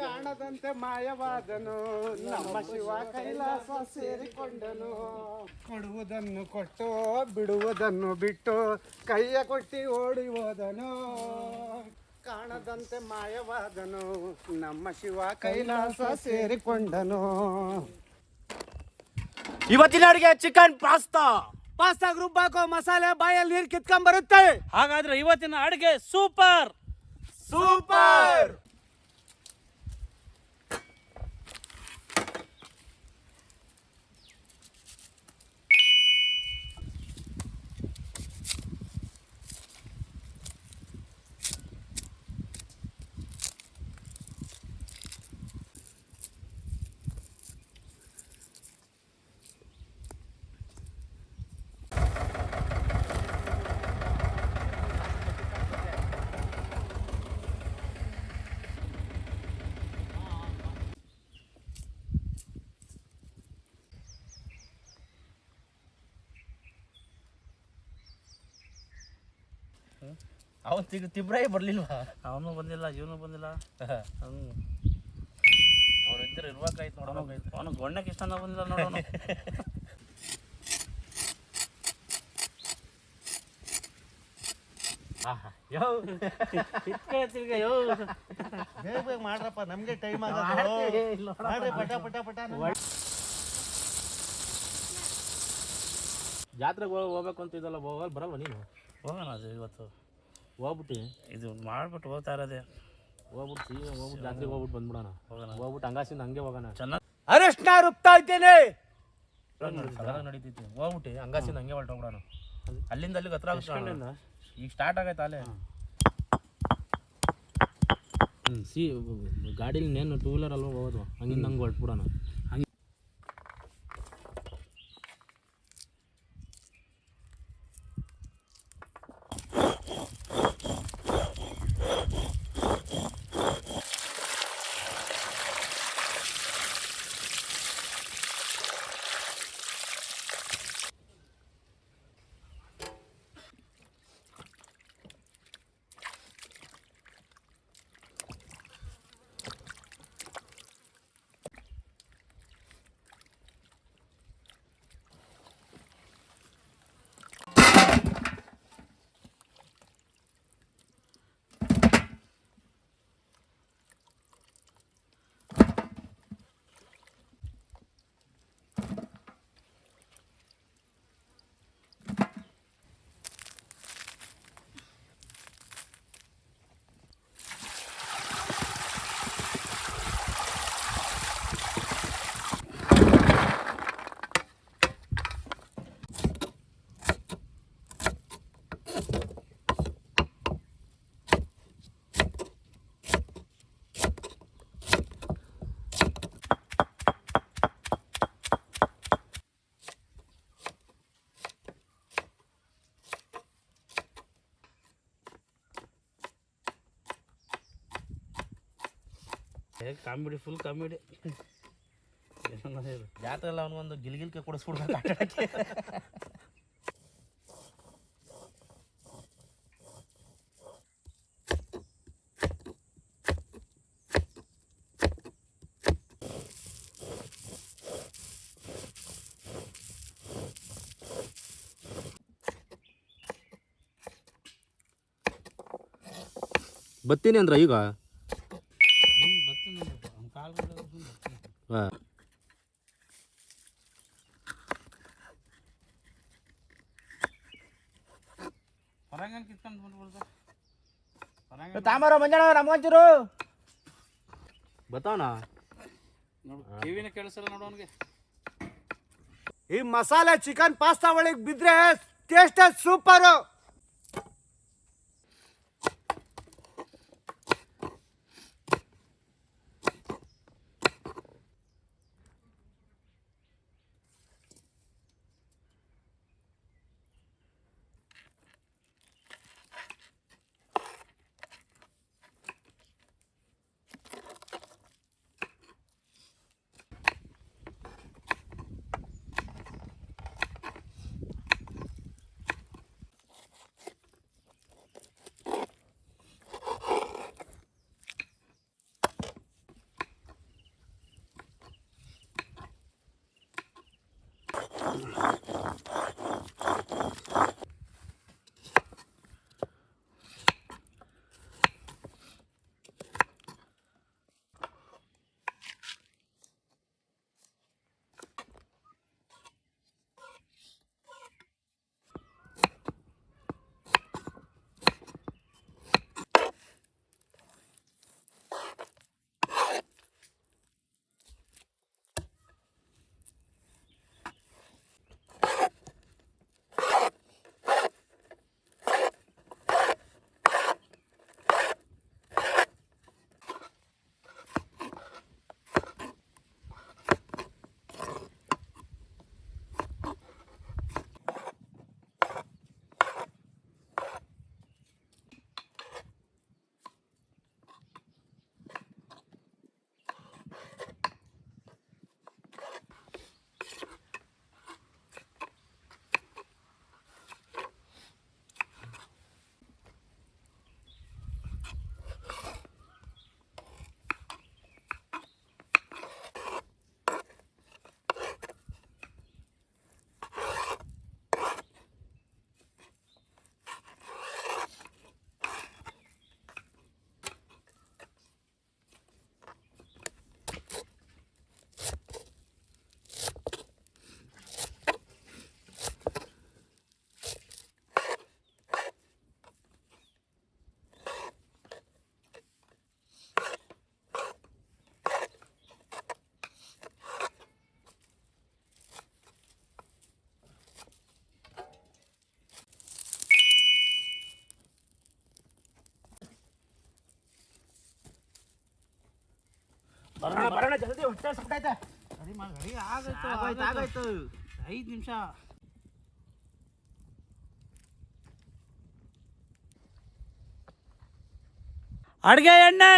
ಕಾಣದಂತೆ ಮಾಯವಾದನು ನಮ್ಮ ಶಿವ ಕೈಲಾಸ ಸೇರಿಕೊಂಡನು. ಕೊಡುವುದನ್ನು ಕೊಟ್ಟು ಬಿಡುವುದನ್ನು ಬಿಟ್ಟು ಕೈಯ ಕೊಟ್ಟಿ ಓಡಿ ಹೋದನು. ಕಾಣದಂತೆ ಮಾಯವಾದನು ನಮ್ಮ ಶಿವ ಕೈಲಾಸ ಸೇರಿಕೊಂಡನು. ಇವತ್ತಿನ ಅಡುಗೆ ಚಿಕನ್ ಪಾಸ್ತಾ ಪಾಸ್ತಾ ರುಬ್ಬಾಕೋ ಹಾಕೋ ಮಸಾಲೆ ಬಾಯಲ್ಲಿ ನೀರು ಕಿತ್ಕೊಂಡ್ ಬರುತ್ತೆ. ಹಾಗಾದ್ರೆ ಇವತ್ತಿನ ಅಡುಗೆ ಸೂಪರ್ ಸೂಪರ್ ಅವನ್ ತಿಗ್ ತಿಬ್ರಾಯಿ ಬರಲಿಲ್ವಾ? ಅವನು ಬಂದಿಲ್ಲ ಇವನು ಬಂದಿಲ್ಲ. ಅವ್ನು ಇದ್ದರೆ ಇರ್ಬೇಕಾಯ್ತು ನೋಡೋಣ ಅವನು ಗೊಣ್ಣಕ್ಕೆ ಇಷ್ಟ ಬಂದಿಲ್ಲ ನೋಡೋಣ ಯೋ. ತಿರ್ಗ ಯೋ. ಬೇಗ ಬೇಗ ಮಾಡ್ರಪ್ಪ ನಮ್ಗೆ ಟೈಮ್ ಆಗಲ್ಲ ಮಾಡ್ರಿ ಪಟ ಪಟ ಪಟ ಜಾತ್ರೆಗೆ ಹೋಗ್ಬೇಕು ಅಂತ ಇದಲ್ಲ ಹೋಗಲ್ಲ ಬರಲ್ವ ನೀನು? ಹೋಗೋಣ ಅದು ಇವತ್ತು. ಹೋಗ್ಬಿಟ್ಟು. ಇದು ಮಾಡ್ಬಿಟ್ಟು ಹೋಗ್ತಾ ಇರೋದೆ. ಹೋಗ್ಬಿಟ್ಟು ಸೀದಾ ಹೋಗ್ಬಿಟ್ಟು ಜಾತ್ರೆಗೆ ಹೋಗ್ಬಿಟ್ಟು ಬಂದ್ಬಿಡೋಣ. ಹೋಗೋಣ. ಹೋಗ್ಬಿಟ್ಟು ಹಂಗಾಸಿಂದ ಹಂಗೆ ಹೋಗೋಣ. ಚೆನ್ನಾಗಿ ಅರೆಷ್ಟ ರುಬ್ತಾ ಇದ್ದೇನೆ. ನಡೀತೈತಿ ಹೋಗ್ಬಿಟ್ಟು ಹಂಗಾಸಿಂದ ಹಂಗೆ ಹೊರಟೋಗ್ಬಿಡೋಣ. ಅಲ್ಲಿಂದ ಅಲ್ಲಿಗೆ ಹತ್ರ ಆಗುತ್ತೆ? ಈಗ ಸ್ಟಾರ್ಟ್ ಆಗೈತೆ ಅಲ್ಲೇ. ಹ್ಞೂ ಸಿ ಗಾಡೀಲಿ ನೇನು ಟೂ ವೀಲರ್ ಅಲ್ವಾ ಹೋಗೋದು? ಹಂಗಿಂದ ಹಂಗೆ ಹೊರಟ್ಬಿಡೋಣ ಹಂಗೆ ಕಾಮಿಡಿ ಫುಲ್ ಕಾಮಿಡಿ. ಜಾತ್ರೆ ಎಲ್ಲ ಅವನಿಗೊಂದು ಗಿಲ್ಗಿಲ್ಕೆ ಕೊಡಿಸ್ಬಿಡ್ಬೇಕು. ಆಟ ಆಡಕ್ಕೆ ಬತ್ತೀನಿ ಅಂದ್ರ ಈಗ. ತಾಮರ ಮಂಜಣ್ಣ ನಮ್ಗಂಚೂರು ಬತ್ತಾವಣ ನೋಡು ಕಿವಿನ ಕೇಳಿಸಲ್ಲ ನೋಡು ಅವನಿಗೆ. ಈ ಮಸಾಲೆ ಚಿಕನ್ ಪಾಸ್ತಾ ಒಳಗೆ ಬಿದ್ರೆ ಟೇಸ್ಟ್ ಸೂಪರು. Thank you. ಬರೋಣ ಬರೋಣ ಜಲ್ದಿ ಹೊಟ್ಟೆ ಸುಟ್ಟೈತೆ ಸರಿ ಮಾ ಗಡಿ ಆಗೋಯ್ತು ಆಗೋಯ್ತು. ಆಗೋಯ್ತು. ಐದು ನಿಮಿಷ. ಅಡ್ಗೆ ಎಣ್ಣೆ.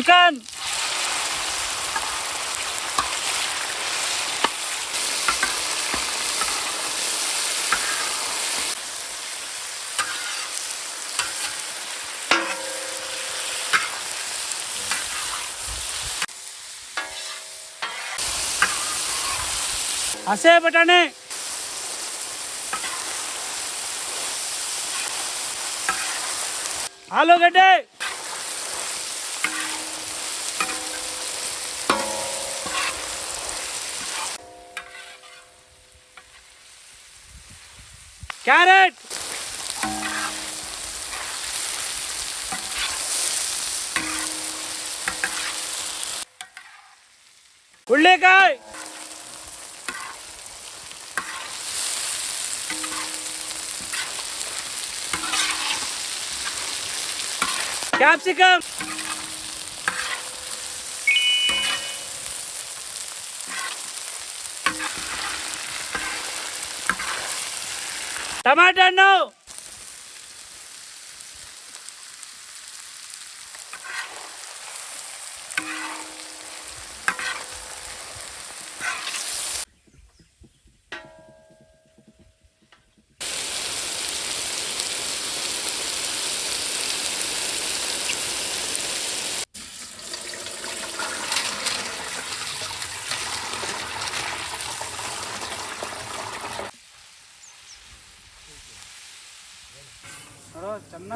ಚಿಕನ್ ಹಸೆ ಬಟಾಣಿ ಆಲೂಗಡ್ಡೆ ಕ್ಯಾರೆಟ್ ಹುಳ್ಳಿಕಾಯಿ ಕ್ಯಾಪ್ಸಿಕಮ್ ટમાટર નો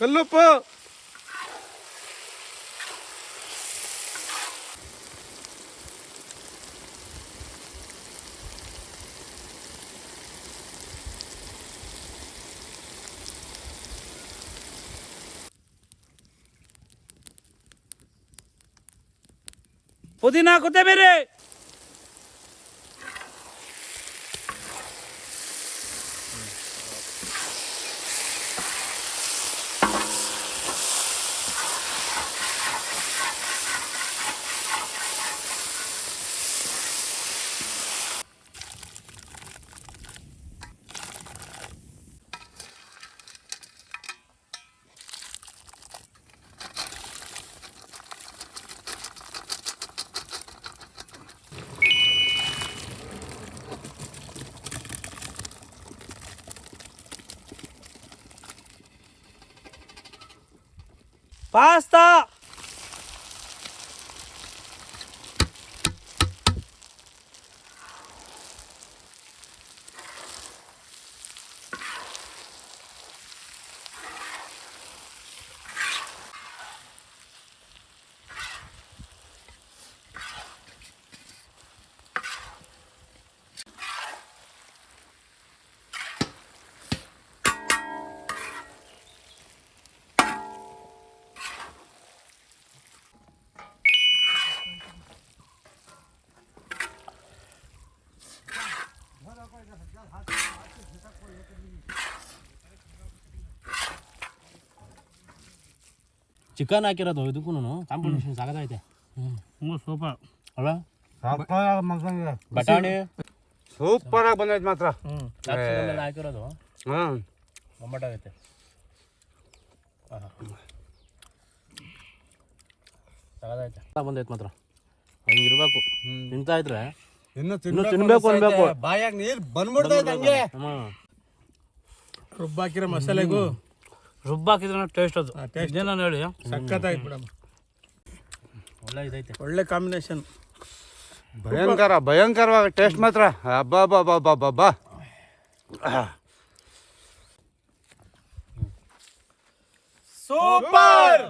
कलुप पुदीना को दे मेरे। ಪಾಸ್ತಾ ಚಿಕನ್ ಹಾಕಿರೋದು ಇದಕ್ಕೂ ಕಾಂಬಿನೇಷನ್ ಸಾಕಾಗೈತೆ ಹ್ಞೂ ಸೂಪರ್. ಅಲ್ವಾ? ಬಟಾಣಿ. ಸೂಪರ್ ಆಗಿ ಬಂದೈತೆ ಮಾತ್ರ. ಹಾಕಿರೋದು. ಹ್ಮ್. ಬೊಂಬಾಟಾಗೈತೆ ಸಾಕಾಗೈತೆ ಬಂದೈತೆ ಮಾತ್ರ. ಹಂಗಿರ್ಬೇಕು ತಿಂತಾ ಇದ್ರೆ ಇನ್ನು ತಿನ್ಬೇಕು ಅನ್ಬೇಕು. ಬಾಯಾಗ ನೀರು ಬಂದ್ಬಿಡ್ತೈತೆ ಹಂಗೆ. ರುಬ್ಬಾಕಿರೋ ಮಸಾಲೆಗೂ ರುಬ್ಬ ಹಾಕಿದ್ರೆ ಟೇಸ್ಟ್ ಅದು. ಇದೇನೋ ಹೇಳಿ ಸಖತ್ತಾಗಿ ಬಿಡಮ್ಮ. ಒಳ್ಳೆ ಇದೈತೆ ಒಳ್ಳೆ ಕಾಂಬಿನೇಷನ್ ಭಯಂಕರ ಭಯಂಕರವಾಗಿ ಟೇಸ್ಟ್ ಮಾತ್ರ. ಅಬ್ಬಾ ಬಾ ಬಾ ಬಾ ಬಾ ಬಾ ಸೂಪರ್!